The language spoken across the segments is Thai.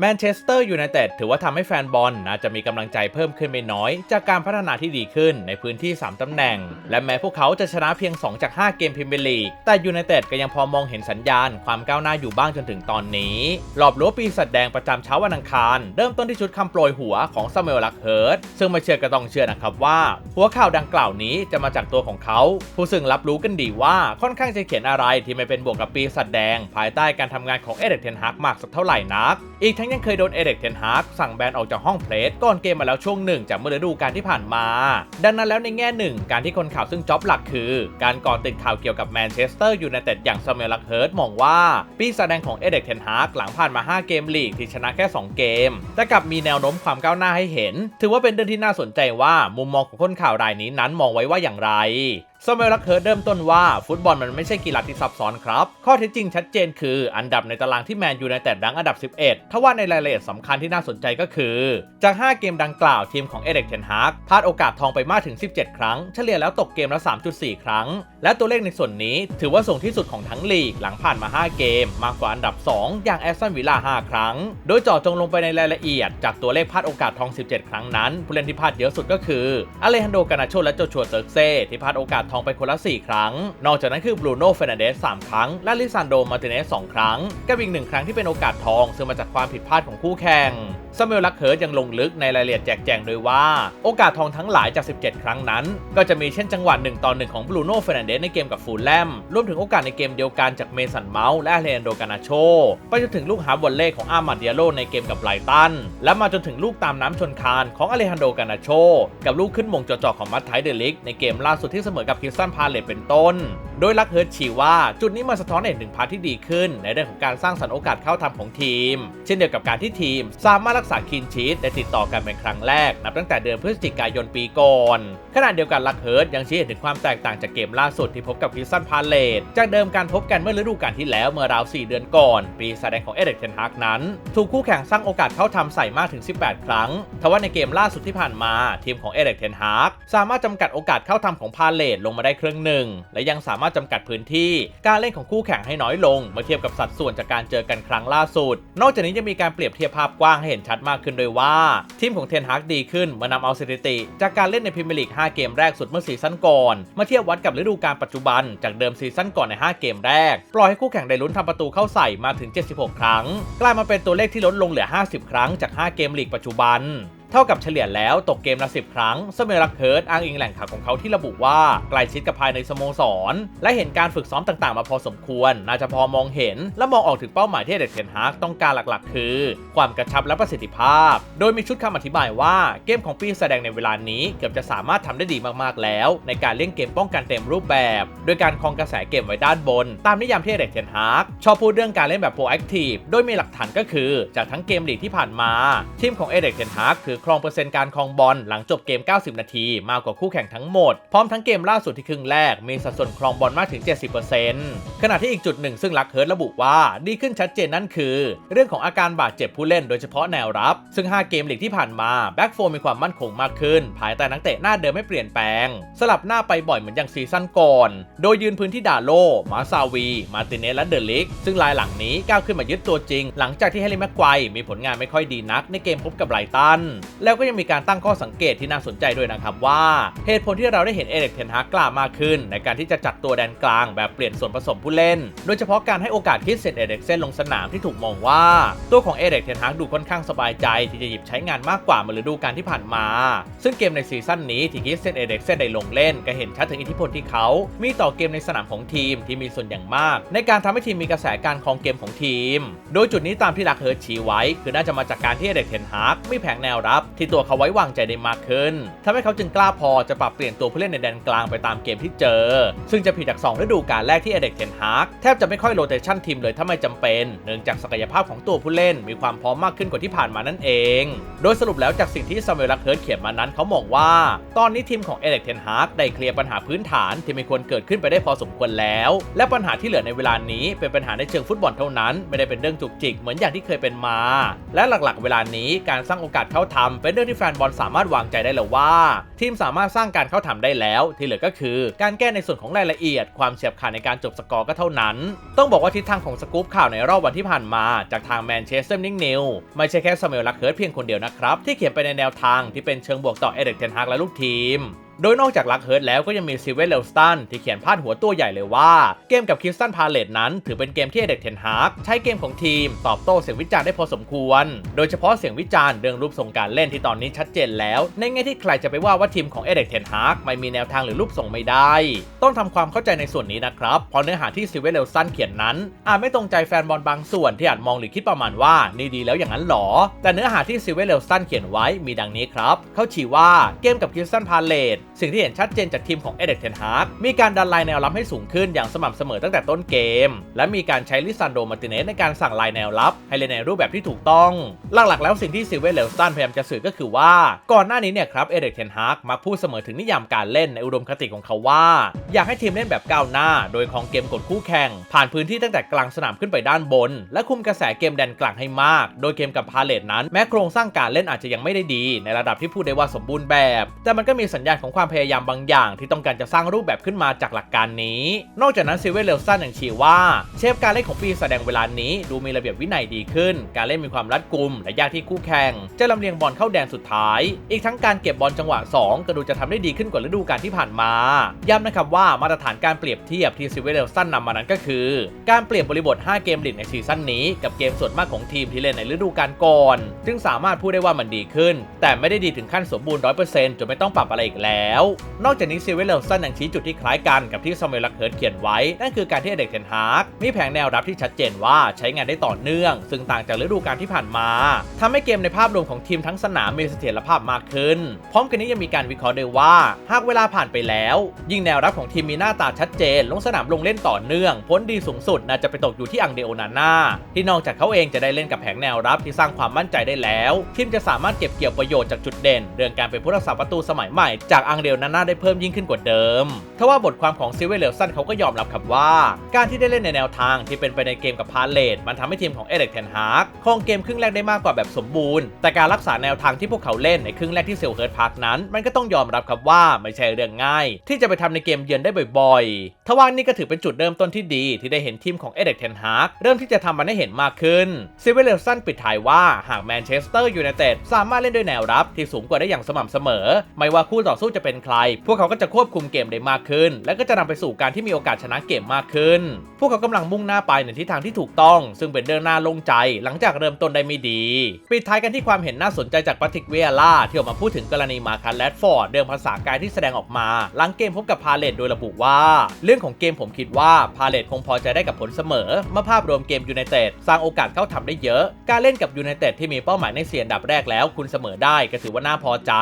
แมนเชสเตอร์ยูไนเต็ดถือว่าทำให้แฟนบอลน่าจะมีกำลังใจเพิ่มขึ้นไม่น้อย จากการพัฒนาที่ดีขึ้นในพื้นที่ 3ตำแหน่ง และแม้พวกเขาจะชนะเพียง 2 จาก 5 เกมพรีเมียร์ลีก แต่ยูไนเต็ดก็ยังพอมองเห็นสัญญาณ ความก้าวหน้าอยู่บ้างจนถึงตอนนี้ หลอบรั้วปีศาจแดงประจำเช้าวันอังคาร เริ่มต้นที่ชุดคำโปรยหัวของซามูเอลลักเฮิร์ตซึ่งไม่เชื่อก็ต้องเชื่อนะครับว่า หัวข่าวดังกล่าวนี้จะมาจากตัวของเขา ผู้ซึ่งรับรู้กันดีว่าค่อนข้างจะเขียนอะไรที่ไม่เป็นบวกกับปีศาจแดง ภายใต้การทำงานของเอเดกเทนฮากมากสักเท่าไหร่นักอีกทั้งยังเคยโดนเอเด็กเทนฮากสั่งแบนออกจากห้องเพลสก่อนเกมมาแล้วช่วงหนึ่งจากเมื่อฤดูกาลที่ผ่านมา ดังนั้นแล้วในแง่หนึ่ง การที่คนข่าวซึ่งจ็อบหลักคือ การก่อติดข่าวเกี่ยวกับแมนเชสเตอร์ยูไนเต็ดอย่างซามูเอลลักเฮิร์ตมองว่า ปีศาจแดงของเอเด็กเทนฮากหลังผ่านมา 5 เกมลีกที่ชนะแค่ 2 เกม แต่กลับมีแนวโน้มความก้าวหน้าให้เห็น ถือว่าเป็นเรื่องที่น่าสนใจว่ามุมมองของคนข่าวรายนี้นั้นมองไว้ว่าอย่างไร ซามูเอลลักเฮิร์ตเริ่มต้นว่าฟุตบอลมันไม่ใช่กีฬาที่ซับซ้อนครับ ข้อเท็จจริงชัดเจนคืออันดับในตารางที่แมนยูไนเต็ดดังอันดับ 11 ทว่าในรายละเอียดสำคัญที่น่าสนใจก็คือ จาก 5 เกมดังกล่าวทีมของเอเด็กเทนฮากพลาดโอกาสทองไปมากถึง 17 ครั้ง เฉลี่ยแล้วตกเกมละ 3.4 ครั้ง และตัวเลขในส่วนนี้ ถือว่าสูงที่สุดของทั้งลีกหลังผ่านมา 5 เกม มากกว่าอันดับ 2 อย่างแอสตันวิลล่า 5 ครั้ง โดยเจาะจงลงไปในรายละเอียด จากตัวเลขพลาดโอกาสทอง 17 ครั้งนั้นผู้เล่นที่พลาดเยอะสุดก็คืออเลฮันโด กานาโชและโจชัวเซิร์กเซ่ที่พลาดโอกาสทองไปคนละ 4 ครั้ง นอกจากนั้นคือบรูโน่เฟรนันเดส3ครั้ง และลิซานโดมาร์ติเนส2ครั้ง กับอีกหนึ่งครั้งที่เป็นโอกาสทองซึ่งมาจากความผิดพลาดของคู่แข่งซามูเอลลักเฮิร์ตยังลงลึกในรายละเอียดแจกแจงโดยว่า โอกาสทองทั้งหลายจาก 17 ครั้งนั้น ก็จะมีเช่นจังหวะ1ต่อ1ของบรูโน่เฟรนันเดสในเกมกับฟูลแลมรวมถึงโอกาสในเกมเดียวกันจากเมสันเมาส์และเลนโดกานาโชไปจนถึงลูกหาบอลเล่ของอาร์มาเดียโลในเกมกับไบรตันและมาจนถึงลูกตามน้ำชนคานของอเลฮันโดกานาโชกับลูกขึ้นมงจ่อๆของมัตไทเดลิกในเกมล่าสุดที่เสมอกับคิสตันพาเลตเป็นต้น โดยลักเฮิร์ตชี้ว่าจุดนี้มันสะท้อนเห็นถึงพาร์ทที่ดีขึ้น ในเรื่องของการสร้างสรรค์โอกาสเข้าทำของทีม เช่นเดียวกับการที่ทีม สามารถรักษาคินชีตได้ติดต่อกันเป็นครั้งแรกนับตั้งแต่เดือนพฤศจิกายนปีก่อนขณะเดียวกันลักเฮิร์ตยังชี้เห็นถึงความแตกต่างจากเกมล่าสุดที่พบกับคิสตันพาเลตจากเดิมการพบกันเมื่อฤดูกาลที่แล้วเมื่อราว 4 เดือนก่อน ปีแสดงของเอเดกเทนฮากนั้น ถูกคู่แข่งสร้างโอกาสเข้าทำใส่มากถึง 18 ครั้งทว่าในเกมล่าสุดที่ผ่านมาทีมของเอเดกเทนฮากสามารถจำกัดโอกาสเข้าทำของพาเลตลงมาได้ครึ่งหนึ่ง และยังสามารถจำกัดพื้นที่ การเล่นของคู่แข่งให้น้อยลง เมื่อเทียบกับสัดส่วนจากการเจอกันครั้งล่าสุด นอกจากนี้ยังมีการเปรียบเทียบภาพกว้างให้เห็นชัดมากขึ้นโดยว่าทีมของเทนฮากดีขึ้นเมื่อนำเอาสถิติ จากการเล่นในพรีเมียร์ลีก 5 เกมแรกสุดเมื่อซีซั่นก่อน มาเทียบวัดกับฤดูกาลปัจจุบัน จากเดิมซีซั่นก่อนใน 5 เกมแรก ปล่อยให้คู่แข่งได้ลุ้นทำประตูเข้าใส่มาถึง 76 ครั้ง กลายมาเป็นตัวเลขที่ลดลงเหลือ 50 ครั้งจาก 5 เกมลีกปัจจุบัน เท่ากับเฉลี่ยแล้วตกเกมละ 10 ครั้งสเมลักเคิร์ดอ้างอิงแหล่งข่าวของเขาที่ระบุว่าใกล้ชิดกับภายในสโมสร และเห็นการฝึกซ้อมต่างๆ มาพอสมควร น่าจะพอมองเห็น และมองออกถึงเป้าหมายที่เด็กเทนฮากต้องการหลักๆ คือ ความกระชับและประสิทธิภาพ โดยมีชุดคำอธิบายว่าเกมของปีแสดงในเวลานี้เกือบจะสามารถทำได้ดีมากๆแล้ว ในการเล่นเกมป้องกันเต็มรูปแบบ โดยการครองกระแสเกมไว้ด้านบน ตามนิยามที่เด็กเทนฮากชอบพูดเรื่องการเล่นแบบโปรแอคทีฟโดยมีหลักฐานก็คือจากทั้งเกมลีกที่ผ่านมาทีมของเอเด็กเทนฮากคือครองเปอร์เซ็นต์การครองบอลหลังจบเกม 90 นาทีมากกว่าคู่แข่งทั้งหมด พร้อมทั้งเกมล่าสุดที่ครึ่งแรกมีสัดส่วนครองบอลมากถึง 70%ขณะที่อีกจุดหนึ่งซึ่งลักเฮิร์ตระบุว่าดีขึ้นชัดเจนนั่นคือ เรื่องของอาการบาดเจ็บผู้เล่นโดยเฉพาะแนวรับ ซึ่ง 5 เกมลีกที่ผ่านมาแบ็กโฟมีความมั่นคงมากขึ้น ภายใต้นักเตะหน้าเดิมไม่เปลี่ยนแปลง สลับหน้าไปบ่อยเหมือนอย่างซีซั่นก่อน โดยยืนพื้นที่ดาโล มาซาวี มาติเนสและเดลิก ซึ่งลายหลังนี้ก้าวขึ้นมายึดตัวจริง หลังจากที่แฮร์รี่แม็กไกวมีผลงานไม่ค่อยดีนักในเกมพบกับไบรตันแล้วก็ยังมีการตั้งข้อสังเกตที่น่าสนใจด้วยนะครับว่าเหตุผลที่เราได้เห็นเอเด็กเทนฮากกล้ามากขึ้น ในการที่จะจัดตัวแดนกลางแบบเปลี่ยนส่วนผสมผู้เล่น โดยเฉพาะการให้โอกาสคิดเซนเอเด็กเซนลงสนามที่ถูกมองว่า ตัวของเอเด็กเทนฮากดูค่อนข้างสบายใจ ที่จะหยิบใช้งานมากกว่าเมื่อฤดูกาลที่ผ่านมา ซึ่งเกมในซีซั่นนี้ที่คิดเซนเอเด็กเซนได้ลงเล่น ก็เห็นชัดถึงอิทธิพลที่เขา มีต่อเกมในสนามของทีมที่มีส่วนอย่างมาก ในการทำให้ทีมมีกระแสการครองเกมของทีม โดยจุดนี้ตามที่ลักเฮิร์ตชี้ไว้ คือน่าจะมาจากการที่เอเด็กเทนฮากมีแผงแนวรับที่ตัวเขาไว้วางใจได้มากขึ้นทำให้เขาจึงกล้าพอจะปรับเปลี่ยนตัวผู้เล่นในแดนกลางไปตามเกมที่เจอ ซึ่งจะผิดจาก2ฤดูกาลแรกที่เอเด็กเทนฮากแทบจะไม่ค่อยโรเตชันทีมเลยถ้าไม่จำเป็น เนื่องจากศักยภาพของตัวผู้เล่นมีความพร้อมมากขึ้นกว่าที่ผ่านมานั่นเอง โดยสรุปแล้วจากสิ่งที่ซามูเอลลักเฮิร์ตเขียนมานั้นเขามองว่า ตอนนี้ทีมของเอเด็กเทนฮากได้เคลียร์ปัญหาพื้นฐานที่ไม่ควรเกิดขึ้นไปได้พอสมควรแล้ว และปัญหาที่เหลือในเวลานี้เป็นปัญหาในเชิงฟุตบอลเท่านั้น ไม่ได้เป็นเรื่องจุกจิกเหมือนอย่างที่เคยเป็นมา และหลักๆ เวลานี้การสร้างโอกาสเข้าททำเป็นเรื่องที่แฟนบอลสามารถวางใจได้แล้วว่า ทีมสามารถสร้างการเข้าทำได้แล้ว ที่เหลือก็คือ การแก้ในส่วนของรายละเอียด ความเฉียบขาดในการจบสกอร์ก็เท่านั้น ต้องบอกว่าทิศทางของสกู๊ปข่าวในรอบวันที่ผ่านมา จากทางแมนเชสเตอร์นิงนิวไม่ใช่แค่สมิลลักเคิร์ดเพียงคนเดียวนะครับที่เขียนไปในแนวทางที่เป็นเชิงบวกต่อเอเด็กเทนฮากและลูกทีม โดยนอกจากลักเฮิร์ตแล้วก็ยังมีซิเวลเลลสตันที่เขียนพาดหัวตัวใหญ่เลยว่า เกมกับคิสตันพาเลตนั้นถือเป็นเกมที่เอเด็กเทนฮาร์กใช้เกมของทีม ตอบโต้เสียงวิจารณ์ได้พอสมควร โดยเฉพาะเสียงวิจารณ์เรื่องรูปทรงการเล่นที่ตอนนี้ชัดเจนแล้ว ในแง่ที่ใครจะไปว่าว่าทีมของเอเด็กเทนฮาร์กไม่มีแนวทางหรือรูปทรงไม่ได้ ต้องทำความเข้าใจในส่วนนี้นะครับเพราะเนื้อหาที่ซิเวลเลลสตันเขียนนั้น อาจไม่ตรงใจแฟนบอลบางส่วนที่อาจมองหรือคิดประมาณว่านี่ดีแล้วอย่างนั้นหรอ แต่เนื้อหาที่ซิเวลเลลสตันเขียนไว้มีดังนี้ครับเขาชี้ว่าเกมกับคิสตันพาเลตสิ่งที่เห็นชัดเจนจากทีมของเอเด็กเทนฮาร์กมีการดันไลน์แนวรับให้สูงขึ้นอย่างสม่ำเสมอตั้งแต่ต้นเกม และมีการใช้ลิซันโดมาร์ติเนสในการสั่งไลน์แนวรับให้เล่นในรูปแบบที่ถูกต้อง หลักๆ แล้วสิ่งที่ซิเวลเลสตันพยายามจะสื่อก็คือว่า ก่อนหน้านี้เนี่ยครับเอเด็กเทนฮาร์กมักพูดเสมอถึงนิยามการเล่นในอุดมคติของเขาว่า อยากให้ทีมเล่นแบบก้าวหน้า โดยของเกมกดคู่แข่ง ผ่านพื้นที่ตั้งแต่กลางสนามขึ้นไปด้านบน และคุมกระแสเกมแดนกลางให้มาก โดยเกมกับพาเลตนั้นแม้โครงสร้างการเล่นอาจจะยังไม่ได้ดี ในระดับที่พูดได้ว่าสมบูรณ์แบบ แต่มันก็มีสัญญาณของความพยายามบางอย่างที่ต้องการจะสร้างรูปแบบขึ้นมาจากหลักการนี้ นอกจากนั้นซิเวลเลสันยังชี้ว่า เชฟการเล่นของปีแสดงเวลานี้ดูมีระเบียบวินัยดีขึ้น การเล่นมีความรัดกุม และยากที่คู่แข่ง จะลำเลียงบอลเข้าแดนสุดท้าย อีกทั้งการเก็บบอลจังหวะ 2 ก็ดูจะทำได้ดีขึ้นกว่าฤดูกาลที่ผ่านมา ย้ำนะครับว่ามาตรฐานการเปรียบเทียบที่ซิเวลเลสันนำมานั้นก็คือ การเปลี่ยนบริบท 5 เกมลีกในซีซั่นนี้ กับเกมส่วนมากของทีมที่เล่นในฤดูกาลก่อน จึงสามารถพูดได้ว่ามันดีขึ้น แต่ไม่ได้ดีถึงขั้นสมบูรณ์100%จนไม่ต้องปรับอะไรอีกแล้วนอกจากนี้ซิเวลเลลสันยังชี้จุดที่คล้ายกันกับที่ซามูเอลลักเฮิร์ตเขียนไว้ นั่นคือการที่เด็กเทนฮาร์กมีแผงแนวรับที่ชัดเจนว่าใช้งานได้ต่อเนื่อง ซึ่งต่างจากฤดูกาลที่ผ่านมาทำให้เกมในภาพรวมของทีมทั้งสนามมีเสถียรภาพมากขึ้น พร้อมกันนี้ยังมีการวิเคราะห์ด้วยว่า หากเวลาผ่านไปแล้ว ยิ่งแนวรับของทีมมีหน้าตาชัดเจน ลงสนามลงเล่นต่อเนื่อง ผลดีสูงสุดน่าจะไปตกอยู่ที่อังเดโอนาน่าที่นอกจากเขาเองจะได้เล่นกับแผงแนวรับที่สร้างความมั่นใจได้แล้ว ทีมจะสามารถเก็บเกี่ยวประโยชน์จากจุดเด่น เรื่องการเป็นผู้รักษาประตูสมัยใหม่จากอังเดโอนาน่าได้เพิ่มยิ่งขึ้นกว่าเดิมทว่าบทความของซิเวลเลลสันเขาก็ยอมรับครับว่า การที่ได้เล่นในแนวทางที่เป็นไปในเกมกับพาเลตมันทำให้ทีมของเอเด็กเทนฮากครองเกมครึ่งแรกได้มากกว่าแบบสมบูรณ์ แต่การรักษาแนวทางที่พวกเขาเล่นในครึ่งแรกที่เซลเฮิร์ตพาร์คนั้น มันก็ต้องยอมรับครับว่าไม่ใช่เรื่องง่าย ที่จะไปทำในเกมเยือนได้บ่อยๆทว่านี่ก็ถือเป็นจุดเริ่มต้นที่ดี ที่ได้เห็นทีมของเอเด็กเทนฮาร์กเริ่มที่จะทำมันให้เห็นมากขึ้นซิเวลเลลสันปิดท้ายว่าหากแมนเชสเตอร์ยูไนเต็ดสามารถเล่นด้วยแนวรับที่สูงกว่าได้อย่างสม่ำเสมอ ไม่ว่าคู่ต่อสู้จะเป็นใคร พวกเขาก็จะควบคุมเกมได้มากขึ้น และก็จะนำไปสู่การที่มีโอกาสชนะเกมมากขึ้น พวกเขากำลังมุ่งหน้าไปในทิศทางที่ถูกต้อง ซึ่งเป็นเรื่องน่าลงใจ หลังจากเริ่มต้นได้ไม่ดี ปิดท้ายกันที่ความเห็นน่าสนใจจากปาติกเวียล่าที่ออกมาพูดถึงกรณีมาคันแรดฟอร์ดเรื่องภาษากายที่แสดงออกมาหลังเกมพบกับพาเลตโดยระบุว่า เรื่องของเกมผมคิดว่าพาเลตคงพอใจได้กับผลเสมอเมื่อภาพรวมเกมยูไนเต็ดสร้างโอกาสเข้าทำได้เยอะ การเล่นกับยูไนเต็ดที่มีเป้าหมายในเสียนดับแรกแล้ว คุณเสมอได้ก็ถือว่าน่าพอใจ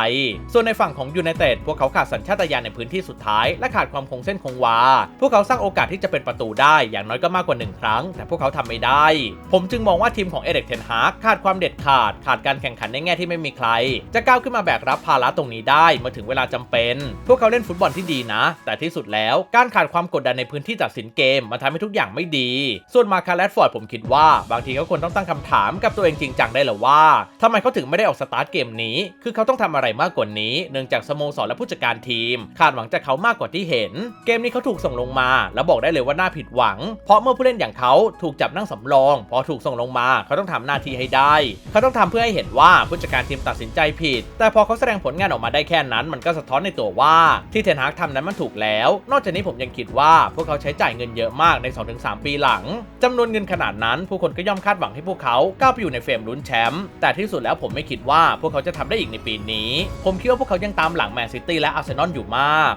ส่วนในฝั่งของยูไนเต็ดพวกเขาขาดสัญชาตญาณในพื้นที่สุดท้าย และขาดความคงเส้นคงวา พวกเขาสร้างโอกาสที่จะเป็นประตูได้อย่างน้อยก็มากกว่าหนึ่งครั้ง แต่พวกเขาทำไม่ได้ ผมจึงมองว่าทีมของเอเด็กเทนฮากขาดความเด็ดขาด ขาดการแข่งขันในแง่ที่ไม่มีใคร จะก้าวขึ้นมาแบกรับภาระตรงนี้ได้เมื่อถึงเวลาจำเป็น พวกเขาเล่นฟุตบอลที่ดีนะ แต่ที่สุดแล้วการขาดความกดดันในพื้นที่ตัดสินเกมมันทำให้ทุกอย่างไม่ดี ส่วนมาคาร์แรดฟอร์ดผมคิดว่า บางทีเขาควรต้องตั้งคำถามกับตัวเองจริงจังได้แล้วว่าทำไมเขาถึงไม่ได้ออกสตาร์ทเกมนี้ คือเขาต้องทำอะไรมากกว่านี้ เนื่องจากสโมสรและผู้จัดการทีม คาดหวังจากเขามากกว่าที่เห็น เกมนี้เขาถูกส่งลงมา แล้วบอกได้เลยว่าน่าผิดหวัง เพราะเมื่อผู้เล่นอย่างเขาถูกจับนั่งสำรอง พอถูกส่งลงมาเขาต้องทำหน้าที่ให้ได้ เขาต้องทำเพื่อให้เห็นว่าผู้จัดการทีมตัดสินใจผิด แต่พอเขาแสดงผลงานออกมาได้แค่นั้น มันก็สะท้อนในตัวว่าที่เทนฮากทำนั้นมันถูกแล้ว นอกจากนี้ผมยังคิดว่าพวกเขาใช้จ่ายเงินเยอะมากใน 2-3 ปีหลังจำนวนเงินขนาดนั้น ผู้คนก็ย่อมคาดหวังให้พวกเขาก้าวไปอยู่ในเฟรมลุ้นแชมป์แต่ที่สุดแล้วผมไม่คิดว่าพวกเขาจะทำได้อีกในปีนี้ ผมคิดว่าพวกเขายังตามหลังแมนซิตี้และอาร์เซนอลอยู่มาก